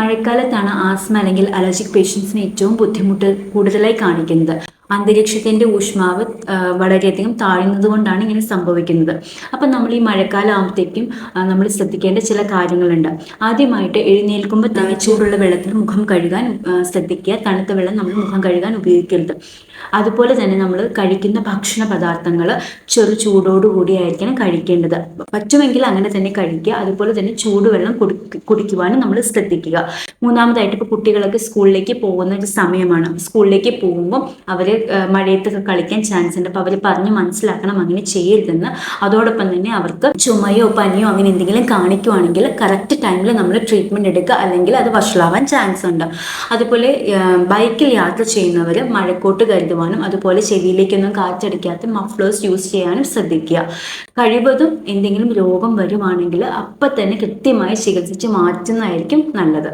മഴക്കാലത്താണ് ആസ്മ അല്ലെങ്കിൽ അലർജിക് പേഷ്യൻസിന് ഏറ്റവും ബുദ്ധിമുട്ട് കൂടുതലായി കാണിക്കുന്നത്. അന്തരീക്ഷത്തിന്റെ ഊഷ്മാവ് വളരെയധികം താഴ്ന്നത് കൊണ്ടാണ് ഇങ്ങനെ സംഭവിക്കുന്നത്. അപ്പം നമ്മൾ ഈ മഴക്കാലം ആകുമ്പോഴത്തേക്കും നമ്മൾ ശ്രദ്ധിക്കേണ്ട ചില കാര്യങ്ങളുണ്ട്. ആദ്യമായിട്ട് എഴുന്നേൽക്കുമ്പോൾ തന്നെ ചൂടുള്ള വെള്ളത്തിൽ മുഖം കഴുകാൻ ശ്രദ്ധിക്കുക. തണുത്ത വെള്ളം നമ്മൾ മുഖം കഴുകാൻ ഉപയോഗിക്കരുത്. അതുപോലെ തന്നെ നമ്മൾ കഴിക്കുന്ന ഭക്ഷണ പദാർത്ഥങ്ങൾ ചെറു ചൂടോടുകൂടി ആയിരിക്കണം കഴിക്കേണ്ടത്. പറ്റുമെങ്കിൽ അങ്ങനെ തന്നെ കഴിക്കുക. അതുപോലെ തന്നെ ചൂടുവെള്ളം കുടി- കുടിക്കുവാനും നമ്മൾ ശ്രദ്ധിക്കുക. മൂന്നാമതായിട്ട് ഇപ്പോൾ കുട്ടികളൊക്കെ സ്കൂളിലേക്ക് പോകുന്ന ഒരു സമയമാണ്. സ്കൂളിലേക്ക് പോകുമ്പോൾ അവർ മഴയത്തൊക്കെ കളിക്കാൻ ചാൻസ് ഉണ്ട്. അപ്പോൾ അവർ പറഞ്ഞ് മനസ്സിലാക്കണം അങ്ങനെ ചെയ്യരുതെന്ന്. അതോടൊപ്പം തന്നെ അവർക്ക് ചുമയോ പനിയോ അങ്ങനെ എന്തെങ്കിലും കാണിക്കുവാണെങ്കിൽ കറക്റ്റ് ടൈമിൽ നമ്മൾ ട്രീറ്റ്മെന്റ് എടുക്കുക. അല്ലെങ്കിൽ അത് വഷളാവാൻ ചാൻസ് ഉണ്ട്. അതുപോലെ ബൈക്കിൽ യാത്ര ചെയ്യുന്നവർ മഴക്കോട്ട് കരുതുവാനും അതുപോലെ ചെവിയിലേക്കൊന്നും കാറ്റടിക്കാത്ത മഫ്ലേഴ്സ് യൂസ് ചെയ്യാനും ശ്രദ്ധിക്കുക. കഴിവതും എന്തെങ്കിലും രോഗം വരുവാണെങ്കിൽ അപ്പം തന്നെ കൃത്യമായി ചികിത്സിച്ച് മാറ്റുന്നതായിരിക്കും നല്ലത്.